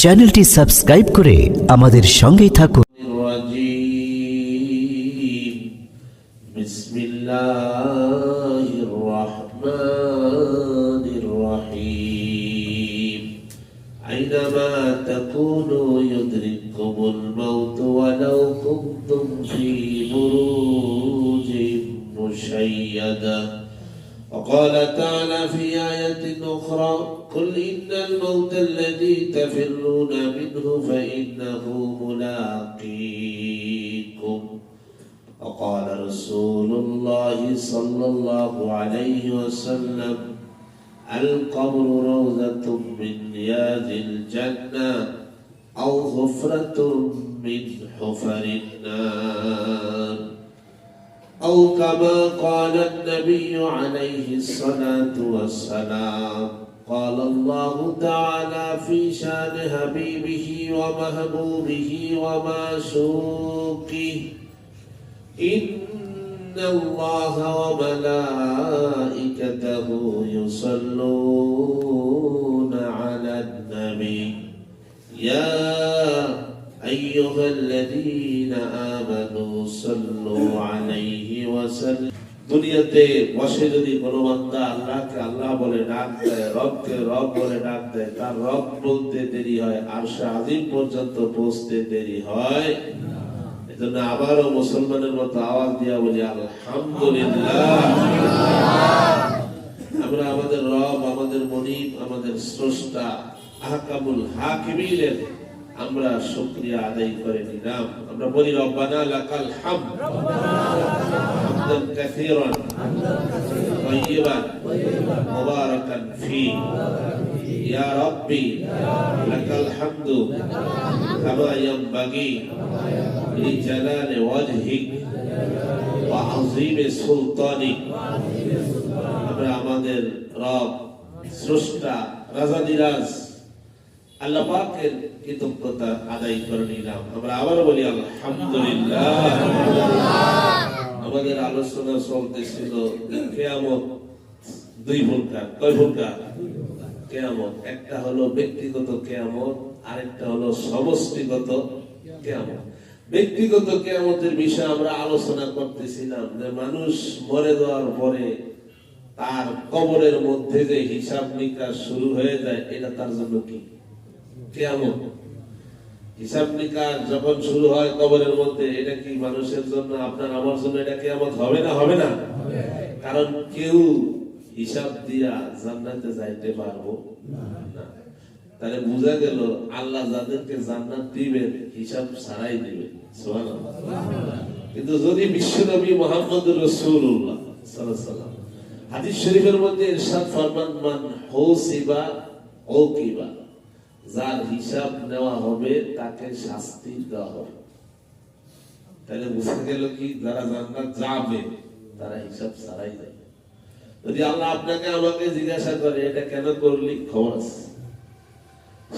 চ্যানেলটি সাবস্ক্রাইব করে আমাদের সঙ্গেই থাকুন الرجيم بسم الله الرحمن الرحيم أينما تكونوا يدرككم الموت ولو كنتم في بروج مشيدة وقال تعالى في آية أخرى قل إن الموت الذي تفرون منه فإنه ملاقيكم. وقال رسول الله صلى الله عليه وسلم القبر روضة من رياض الجنة أو غفرة من حفر النار. أو كما قال النبي عليه الصلاة والسلام. قال الله تعالى في شان حبيبه ومحبوبه ومعشوقه. إن الله وملائكته يصلون على النبي. يا أيها الذين آمنوا صلوا عليه وسلم দুনিয়াতে বসে যদি কোনো বান্দা আল্লাহকে আল্লাহ বলে ডাক দেয় রবকে রব বলে ডাক দেয় তার রব বলতে দেরি হয় আর সে আজিম পর্যন্ত পৌঁছতে দেরি হয় এজন্য আবারও মুসলমানের মতো আওয়াজ দিয়া বলি আলহামদুলিল্লাহ আমরা আমাদের রব আমাদের মনিব আমাদের স্রষ্টা আহকামুল হাকিমিনের আমরা শুকরিয়া আদায় করে নিলাম আমরা বলি রব্বানা লাকাল হামদ হামদান কাসীরান طيبا مباركا فيه يا ربي لك الحمد كما ينبغي لجلال وجهك وعظيم سلطانك আমরা আমাদের রব স্রষ্টা রাজা দিরাজ আল্লাহ পাকের কৃতজ্ঞতা আদায় করে নিলাম। আমরা আবার বলি, আলহামদুলিল্লাহ। আমাদের আলোচনা চলতেছিল কেয়ামত দুই প্রকার। কয় প্রকার? কেয়ামত। একটা হলো ব্যক্তিগত কেয়ামত, আরেকটা হলো সমষ্টিগত কেয়ামত। ব্যক্তিগত কেয়ামতের বিষয়ে আমরা আলোচনা করতেছিলাম যে মানুষ মরে যাওয়ার পরে তার কবরের মধ্যে যে হিসাব নিকাশ শুরু হয়ে যায়, এটা তার জন্য কি? কেয়ামত। হিসাব নিকাশ যখন শুরু হয় কবরের মধ্যে এটা কি মানুষের জন্য আপনার আমার জন্য এটা কেয়ামত হবে না? হবে না। কারণ কেউ হিসাব দিয়া জান্নাতে যাইতে পারব না। তাহলে বোঝা গেল আল্লাহ যাদেরকে জান্নাত দিবেন হিসাব ছাড়াই দিবেন। কিন্তু যদি বিশ্বনবী মোহাম্মদ রসুল্লাহ সাল্লাম হাদিস শরীফের মধ্যে ইরশাদ ফরমান মান হুসিবা ও কিবা। যার হিসাব নেওয়া হবে, তাকে শাস্তি দেওয়া হবে। তাহলে বুঝা গেল কি, যারা জান্নাত যাবে, তারা হিসাব ছাড়াই যাবে। যদি আল্লাহ আপনাকে আমাকে জিজ্ঞাসা করে, এটা কেন করলি? খবর আছে।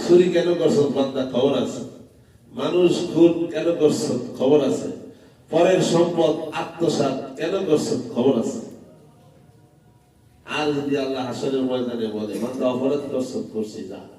চুরি কেন করছ? বান্দা, খবর আছে। মানুষ খুন কেন করছ? খবর আছে। পরের সম্পদ, আত্মসাৎ কেন করছ? খবর আছে। আর যদি আল্লাহ হাসনের ময়দানে বলে, বান্দা, অপরাধ করছ, করছি, যা।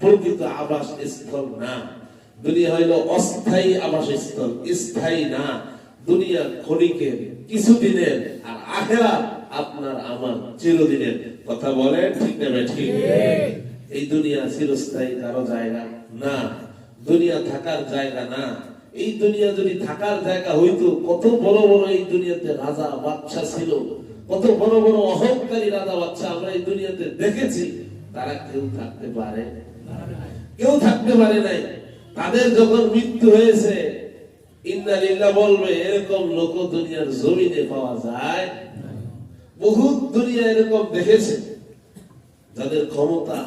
প্রকৃত আবাস স্থল না। দুনিয়া হইল অস্থায়ী আবাস স্থল স্থায়ী না। দুনিয়া ক্ষণিকের কিছুদিনের আর আখেরা আপনার আমার চিরদিনের। কথা বলে ঠিক না ঠিক। এই দুনিয়া চিরস্থায়ী কারও জায়গা না। দুনিয়া থাকার জায়গা না। এই দুনিয়া যদি থাকার জায়গা হইতো কত বড় বড় এই দুনিয়াতে রাজা বাচ্চা ছিল কত বড় বড় অহংকারী রাজা বাচ্চা আমরা এই দুনিয়াতে দেখেছি তারা কেউ থাকতে পারে কেউ থাকতে পারে নাই। তাদের যখন মৃত্যু হয়েছে ইন্দালিল্লাহ বলবে, এরকম লোক দুনিয়ার জমিনে পাওয়া যায় বহুত দুনিয়া এরকম দেখেছে। যাদের ক্ষমতা,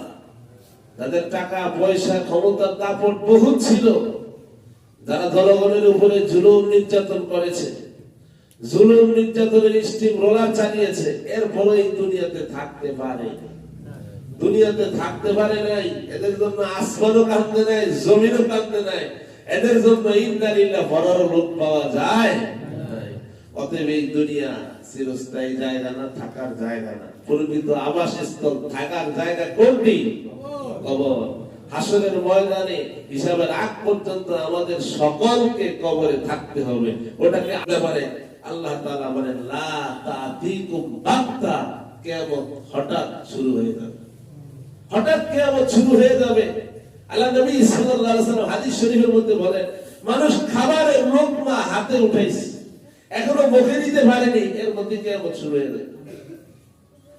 যাদের টাকা, পয়সা ক্ষমতার দাপট বহুত ছিল, যারা জনগণের উপরে জুলুম নির্যাতন করেছে, জুলুম নির্যাতনের স্টিম রোলার চালিয়েছে এরপরে এই দুনিয়াতে থাকতে পারে দুনিয়াতে থাকতে পারে নাই, এদের জন্য আসমানও কাঁদতে নাই, জমিনও কাঁদতে নাই, এদের জন্য ইন্দারিল্লা বড় লোক পাওয়া যায় অতএব এই দুনিয়া চিরস্থায়ী জায়গা না, থাকার জায়গা না। থাকার জায়গা কোনটি? কবর। হাসরের ময়দানে হিসাবের আগ পর্যন্ত আমাদের সকলকে কবরে থাকতে হবে। ওটাকে ব্যাপারে আল্লাহ তাআলা বলেন, লা বাক্তা কিয়ামত হঠাৎ শুরু হয়ে যাবে। হঠাৎ কিয়ামত শুরু হয়ে যাবে। আল্লাহ নবী সাল্লাল্লাহু হাদিস শরীফের মধ্যে বলেন, মানুষ খাবারের লোকমা হাতে উঠাইছে, এখনও মুখে দিতে পারেনি, এর মধ্যে কিয়ামত শুরু হয়ে যাবে।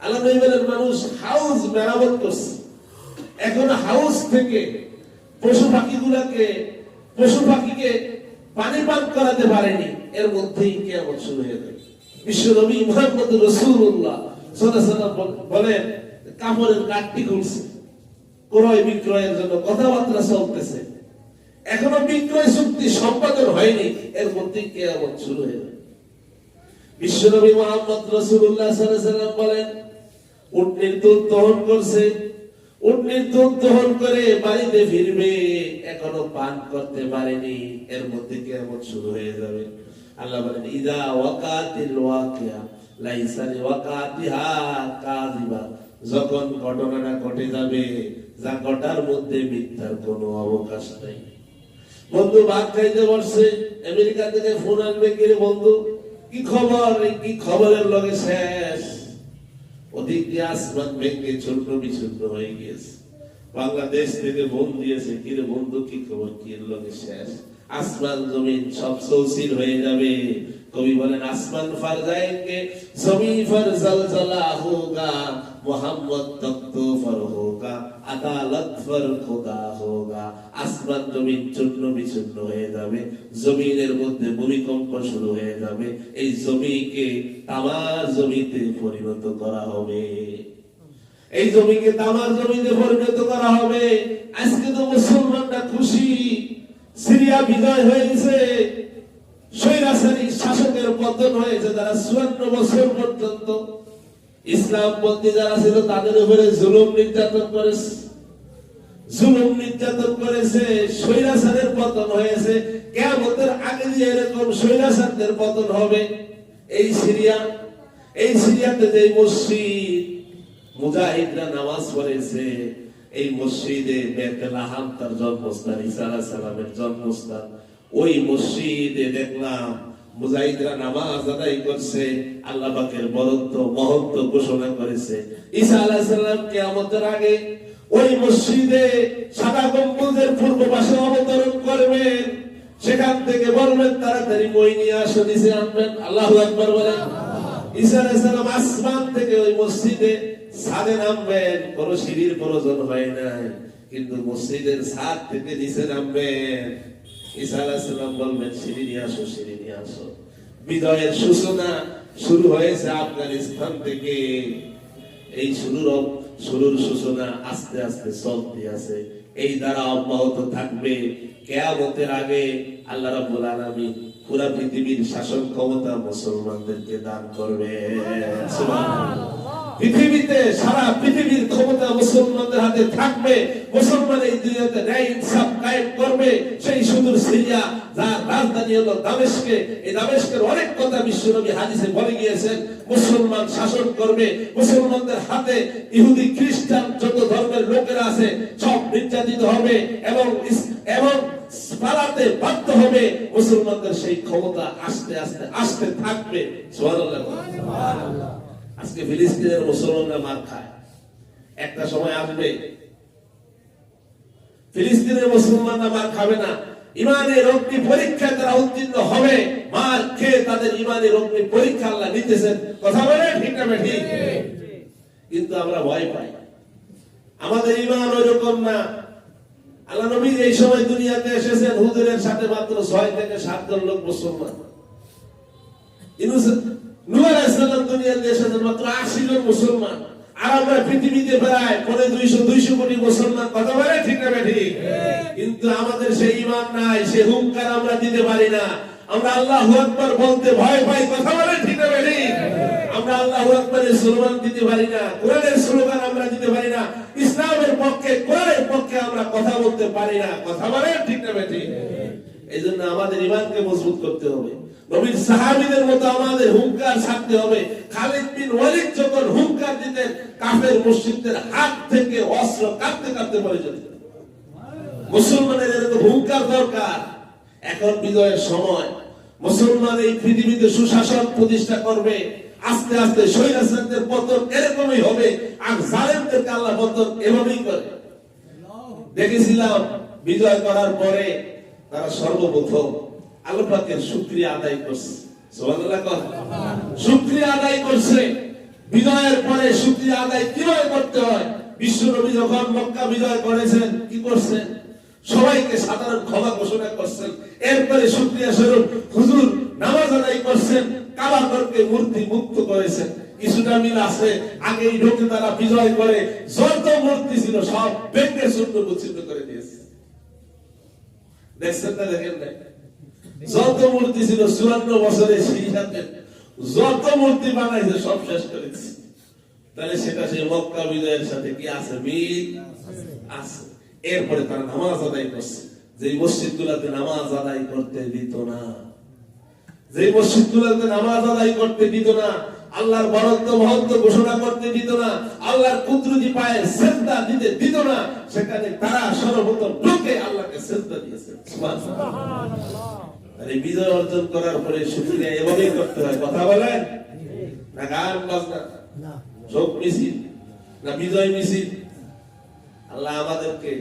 আল্লাহ নবী বলেন, মানুষ হাউস মেরামত করছে। এখন হাউস থেকে পশু পাখিগুলাকে, পশু পাখিকে পানি পান করাতে পারেনি, এর মধ্যেই কিয়ামত শুরু হয়ে যাবে। বিশ্ব নবী মুহাম্মদ বলেন কাপড়ের কাটটি খুলছে। ক্রয় বিক্রয়ের জন্য কথাবার্তা চলতেছে। এখনও বিক্রয় চুক্তি সম্পাদন হয়নি এর মধ্যেই কিয়ামত শুরু হয়ে যাবে। বিশ্বনবী মোহাম্মদ আলাইহি ওয়াসাল্লাম বলেন, উটনির দুধ দহন করছে। উটনির দুধ দহন করে বাড়িতে ফিরবে, এখনও পান করতে পারেনি এর মধ্যে কেমন শুরু হয়ে যাবে। আল্লাহ বলেন, ইদা ওয়াকাতিল ওয়াকিয়া লাইসা লিওয়াকাতিহা কাযিবা। যখন ঘটনাটা ঘটে যাবে যা ঘটার মধ্যে মিথ্যার কোনো অবকাশ নাই। বন্ধু ভাত খাইতে বসছে, আমেরিকা থেকে ফোন আনবে কি রে বন্ধু? কি খবর? কি খবরের লগে শেষ? দিয়ে আসমান ভেঙে বিচ্ছিন্ন হয়ে গিয়েছে। বাংলাদেশ থেকে দিয়েছে বন্ধু, কি খবর? কি লগে শেষ? আসমান, জমিন সব সৌসির হয়ে যাবে। কবি বলেন আসমান ফার যায়েঙ্গে জমি ফার জলজলা হোগা মোহাম্মদ তক্ত ফর হোগা, আদালত ফর খোদা হোগা। আসমান জমিন চূর্ণ বিচূর্ণ হয়ে যাবে, জমিনের মধ্যে ভূমিকম্প শুরু হয়ে যাবে। এই জমিকে তামার জমিতে পরিণত করা হবে। এই জমিকে তামার জমিতে পরিণত করা হবে। আজকে তো মুসলমানরা খুশি, সিরিয়া বিজয় হয়েছে শাসকের পতন হয়েছে চুয়ান্ন বছর পর্যন্ত যারা ছিল, তাদের উপরে জুলুম নির্যাতন করেছে। জুলুম নির্যাতন করেছে, স্বৈরাচারের পতন হয়েছে। কেমতের আগে দিয়ে এরকম স্বৈরাচারদের পতন হবে, এই সিরিয়া, এই সিরিয়াতে যে মসজিদ, মুজাহিদরা নামাজ পড়েছে, এই মসজিদে বেতলাহাম তার জন্মস্থান আলাইহিস সালামের জন্মস্থান। ওই মসজিদে দেখলাম মুজাহিদরা নামাজ আদায় করছে বরত্ব, মহত্ব ঘোষণা করেছে। ঈসা আগে ওই মসজিদে সাদা পূর্ব পাশে অবতরণ করবেন সেখান থেকে বলবেন তাড়াতাড়ি মই নিয়ে আসো, নিচে আনবেন। আল্লাহু বলেন। আসমান থেকে ওই মসজিদে নামবেন। কোন সিঁড়ির প্রয়োজন হয় নাই, কিন্তু মসজিদের ছাদ থেকে নিচে নামবেন। আফগানিস্তান থেকে। এই শুরুর শুরুর সূচনা আস্তে আস্তে চলতে আছে। এই দ্বারা অব্যাহত থাকবে। কেয়ামতের আগে আল্লাহ রাব্বুল আলামিন পুরা পৃথিবীর শাসন ক্ষমতা মুসলমানদেরকে দান করবে। পৃথিবীতে, সারা পৃথিবীর ক্ষমতা মুসলমানদের হাতে থাকবে। মুসলমান এই দুনিয়াতে ন্যায়, ইনসাফ কায়েম করবে। সেই সুদূর সিরিয়া, যার রাজধানী হলো দামেস্কে এই দামেস্কের অনেক কথা বিশ্বনবী হাদিসে বলে গিয়েছেন। মুসলমান শাসন করবে। মুসলমানদের হাতে ইহুদি, খ্রিস্টান যত ধর্মের লোকেরা আছে, সব নির্যাতিত হবে এবং এবং পালাতে বাধ্য হবে। মুসলমানদের সেই ক্ষমতা আস্তে আস্তে আস্তে থাকবে। সুবহানাল্লাহ। আজকে ফিলিস্তিনের মুসলমানরা মার খায়। একটা সময় আসবে। ফিলিস্তিনের মুসলমানরা মার খাবে না। ইমানের অগ্নি পরীক্ষায় তারা উত্তীর্ণ হবে। মার খেয়ে তাদের ইমানের অগ্নি পরীক্ষা আল্লাহ নিতেছেন কথা বলে ঠিক না ঠিক কিন্তু আমরা ভয় পাই। আমাদের ইমান ওই রকম না। আল্লাহ নবী এই সময় দুনিয়াতে এসেছেন। হুজুরের সাথে মাত্র ছয় থেকে সাতজন লোক মুসলমান। ইউনুস নূহ আলাইহিস সালাম দুনিয়াতে মাত্র 80 জন মুসলমান। আর আমরা পৃথিবীতে প্রায় পরে দুইশো দুইশো কোটি মুসলমান, কথা বলে ঠিক না ঠিক? কিন্তু আমাদের সেই ইমান নাই, সে হুঙ্কার আমরা দিতে পারি না। আমরা আল্লাহ আকবর বলতে ভয় পাই, কথা বলে ঠিক না ঠিক? আমরা আল্লাহ আকবরের স্লোগান দিতে পারি না, কোরআনের স্লোগান আমরা দিতে পারি না, ইসলামের পক্ষে, কোরআনের পক্ষে আমরা কথা বলতে পারি না, কথা বলে ঠিক না ঠিক? এই জন্য আমাদের ইমানকে মজবুত করতে হবে। মতো আমাদের হুঙ্কার হবে। খালিদ বিন ওয়ালিদ যখন হুঙ্কার দিতেন, কাফের হাত থেকে অস্ত্র কাঁপতে কাঁপতে যেত। মুসলমানের হুঙ্কার দরকার। এখন বিজয়ের সময়। মুসলমান এই পৃথিবীতে সুশাসন প্রতিষ্ঠা করবে। আস্তে আস্তে স্বৈরাচারদের পতন এরকমই হবে। আর জালেমদেরকে আল্লাহ পতন এভাবেই করে। দেখেছিলাম, বিজয় করার পরে তারা সর্বপ্রথম আল্লাহ পাকের শুকরিয়া আদায় করছে। শুকরিয়া আদায় করছে। বিজয়ের পরে শুকরিয়া আদায় কীভাবে করতে হয়? বিশ্বনবী যখন মক্কা বিজয় করেছেন, কি করছেন? সবাইকে সাধারণ ক্ষমা ঘোষণা করছেন। এরপরে শুকরিয়া স্বরূপ হুজুর নামাজ আদায় করছেন কাবাগরকে মূর্তি মুক্ত করেছেন। কিছুটা মিল আছে, আগেই ঢোকে তারা বিজয় করে যত মূর্তি ছিল সব বেঙ্গে শূন্য বিচ্ছিন্ন করে দিয়েছে। দেখছেন না, দেখেন নাই? যত মূর্তি ছিল চুয়ান্ন বছরে সাথে যত মূর্তি বানাইছে, সব শেষ করেছে। তাহলে সেটা সেই মক্কা বিজয়ের সাথে কি আছে? মিল আছে। এরপরে তারা নামাজ আদায় করছে। যে মসজিদ গুলাতে নামাজ আদায় করতে দিত না। যে মসজিদ গুলাতে নামাজ আদায় করতে দিত না, আল্লাহর বরত্ব মহত্ব ঘোষণা করতে দিত না, আল্লাহর কুদরতি পায়ে সেজদা দিতে দিত না, সেখানে তারা সর্বপ্রথম ঢুকে আল্লাহকে সেজদা দিয়েছে। সুবহানাল্লাহ। বিজয় অর্জন করার পরে শুক্রিয়া এভাবেই করতে হয়। কথা বলেন? না গান বাজনা শোক মিছিল না বিজয় মিছিল। আল্লাহ আমাদেরকে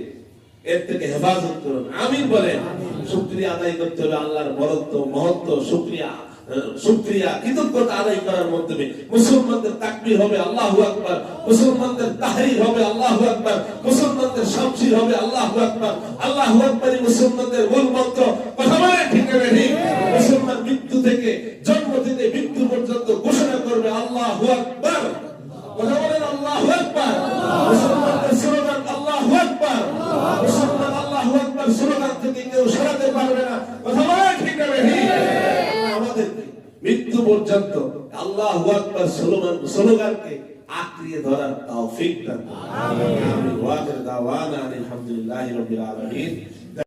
এর থেকে হেফাজত করুন। আমিন বলেন। শুক্রিয়া আদায় করতে হলে আল্লাহর বরত্ব মহত্ব শুক্রিয়া। শুক্রিয়া, কৃতজ্ঞতা আদায় করার মাধ্যমে। মুসলমানদের তাকবির হবে মুসলমানদের তাহরির হবে মুসলমানদের হবে মুসলমানদের মূল মন্ত্র। কথা বলে ঠিক মুসলমান মৃত্যু থেকে জন্ম থেকে মৃত্যু পর্যন্ত ঘোষণা করবে আল্লাহ আকবার স্লোগান স্লোগানকে আঁকড়িয়ে ধরার তৌফিক দান আমিন। ওয়া আখির দাওয়ানা আলহামদুলিল্লাহি রাব্বিল আলামিন।